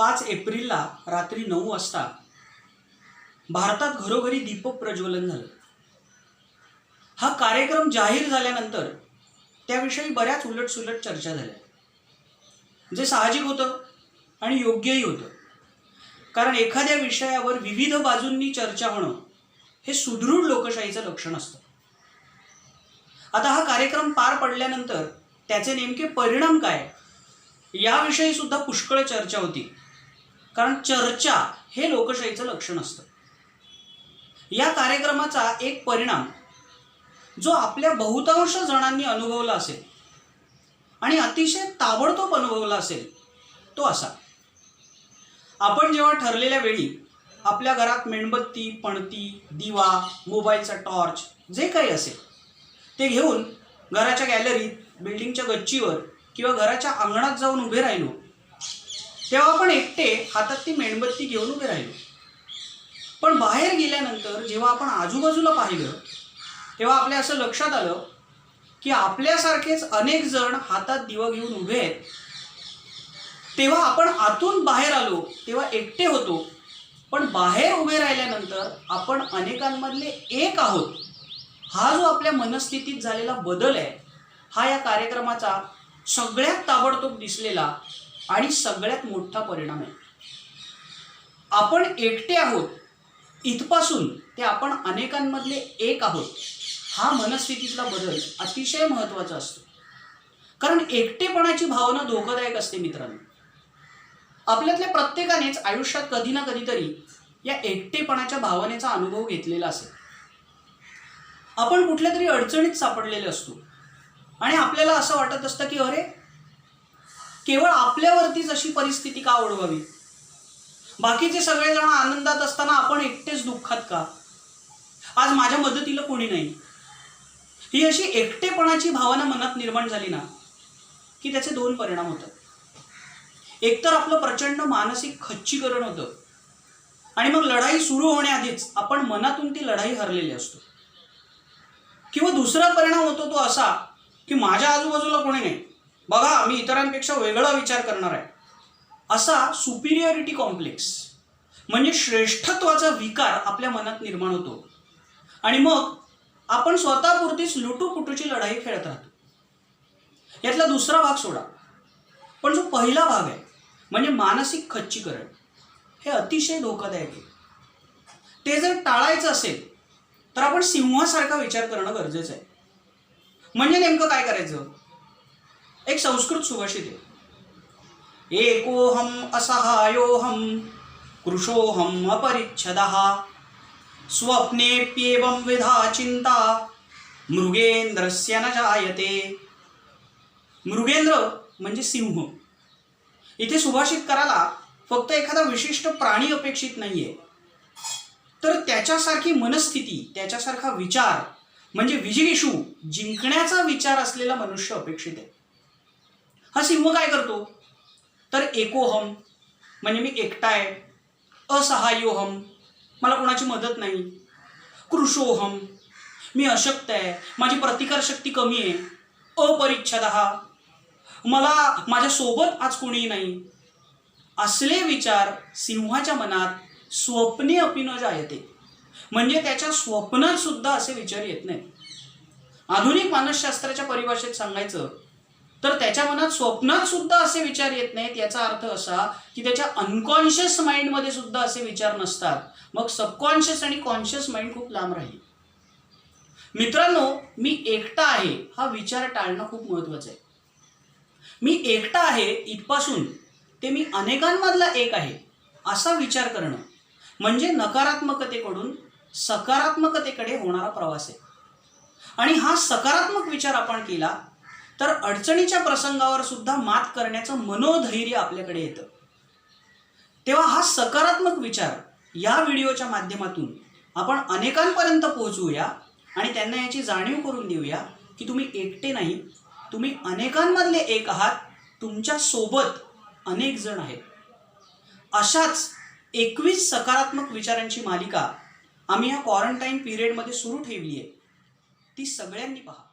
पाच एप्रिलला रात्री नऊ वाजता भारतात घरोघरी दीपक प्रज्वलन झालं. हा कार्यक्रम जाहीर झाल्यानंतर त्याविषयी बऱ्याच उलटसुलट चर्चा झाल्या. जे साहजिक होतं आणि योग्यही होतं. कारण एखाद्या विषयावर विविध बाजूंनी चर्चा होणं हे सुदृढ लोकशाहीचं लक्षण असतं. आता हा कार्यक्रम पार पडल्यानंतर त्याचे नेमके परिणाम काय? याविषयी सुद्धा पुष्कळ चर्चा होती. कारण चर्चा हे लोकशाहीचं लक्षण असतं. या कार्यक्रमाचा एक परिणाम जो आपल्या बहुतांश जणांनी अनुभवला असेल आणि अतिशय ताबडतोब अनुभवला असेल तो असा. आपण जेव्हा ठरलेल्या वेळी आपल्या घरात मेणबत्ती पणती दिवा मोबाईलचा टॉर्च जे काही असेल ते घेऊन घराच्या गॅलरीत बिल्डिंगच्या गच्चीवर किंवा घराच्या अंगणात जाऊन उभे राहिलो तेव्हा आपण एकटे हातात ती मेणबत्ती घेऊन उभे राहिलो. पण बाहेर गेल्यानंतर जेव्हा आपण आजूबाजूला पाहिलं तेव्हा आपल्या असं लक्षात आलं की आपल्यासारखेच अनेक जण हातात दिवा घेऊन उभे आहेत. तेव्हा आपण आतून बाहेर आलो तेव्हा एकटे होतो. पण बाहेर उभे राहिल्यानंतर आपण अनेकांमधले एक आहोत. हा जो आपल्या मनस्थितीत झालेला बदल आहे हा या कार्यक्रमाचा सगळ्यात ताबडतोब दिसलेला आणि सगळ्यात मोठा परिणाम आहे. आपण एकटे आहोत इथपासून ते आपण अनेकांमधले एक आहोत हा मनस्थितीतला बदल अतिशय महत्त्वाचा असतो. कारण एकटेपणाची भावना धोकादायक असते मित्रांनो. आपल्यातल्या प्रत्येकानेच आयुष्यात कधी ना कधीतरी या एकटेपणाच्या भावनेचा अनुभव घेतलेला असेल. आपण कुठल्या तरी अडचणीत सापडलेले असतो आणि आपल्याला असं वाटत असतं की अरे केवळ आपल्यावरतीच अशी परिस्थिती का ओढवावी? बाकीचे सगळेजण आनंदात असताना आपण एकटेच दुःखात का? आज माझ्या मदतीला कोणी नाही. ही अशी एकटेपणाची भावना मनात निर्माण झाली ना की त्याचे दोन परिणाम होतात. एकतर आपलं प्रचंड मानसिक खच्चीकरण होतं. आणि मग लढाई सुरू होण्याआधीच आपण मनातून ती लढाई हरलेली असतो. किंवा दुसरा परिणाम होतो तो असा की माझ्या आजूबाजूला कोणी नाही. बघा मी इतरांपेक्षा वेगळा विचार करणार आहे. असा सुपिरियॉरिटी कॉम्प्लेक्स म्हणजे श्रेष्ठत्वाचा विकार आपल्या मनात निर्माण होतो. आणि मग आपण स्वतःपुरतीच लुटूपुटूची लढाई खेळत राहतो. यातला दुसरा भाग सोडा. पण जो पहिला भाग आहे म्हणजे मानसिक खच्चीकरण हे अतिशय धोकादायक आहे. ते जर टाळायचं असेल तर आपण सिंहासारखा विचार करणं गरजेचं आहे. म्हणजे नेमकं काय करायचं? एक संस्कृत सुभाषित आहे. एकोहम असहायोहम कृशोहम अपरिच्छद स्वप्नेप्येवं विधा चिंता मृगेंद्रस्य न जायते. मृगेंद्र म्हणजे सिंह. इथे सुभाषित करायला फक्त एखादा विशिष्ट प्राणी अपेक्षित नाहीये. तर त्याच्यासारखी मनस्थिती त्याच्यासारखा विचार म्हणजे विजिगिषू जिंकण्याचा विचार असलेला मनुष्य अपेक्षित आहे. हा सिंह काय करतो? तर एकोहम म्हणजे मी एकटा आहे. असहायोहम मला कोणाची मदत नाही. कृषोहम मी अशक्त आहे. माझी प्रतिकारशक्ती कमी आहे. अपरिच्छद. मला माझ्यासोबत आज कोणीही नाही. असले विचार सिंहाच्या मनात स्वप्ने अपि न जायते. म्हणजे त्याच्या स्वप्नात सुद्धा असे विचार येत नाहीत. आधुनिक मानसशास्त्राच्या परिभाषेत सांगायचं तर त्याच्या मनात स्वप्नात सुद्धा असे विचार येत नाहीत. याचा अर्थ असा की त्याच्या अनकॉन्शियस माइंडमध्ये सुद्धा असे विचार नसतात. मग सबकॉन्शियस आणि कॉन्शियस माइंड खूप लांब राहील. मित्रांनो मी एकटा आहे हा विचार टाळणं खूप महत्वाचं आहे. मी एकटा आहे इथपासून ते मी अनेकांमधला एक आहे असा विचार करणं. म्हणजे नकारात्मकतेकडून सकारात्मकतेकडे होणारा प्रवास आहे. आणि हा सकारात्मक विचार आपण केला तर अडचणीच्या प्रसंगावर सुद्धा मात करण्याचं मनोधैर्य आपल्याकडे येतं. तेव्हा हा सकारात्मक विचार या व्हिडिओच्या माध्यमातून आपण अनेकांपर्यंत पोहोचवूया आणि त्यांना याची जाणीव करून देऊया की तुम्ही एकटे नाही तुम्ही अनेकांमधले एक आहात तुमच्यासोबत अनेक जण आहेत. अशाच एकवीस सकारात्मक विचारांची मालिका आम्ही या क्वारंटाईन पिरियडमध्ये सुरू ठेवली आहे. ती सगळ्यांनी पहा.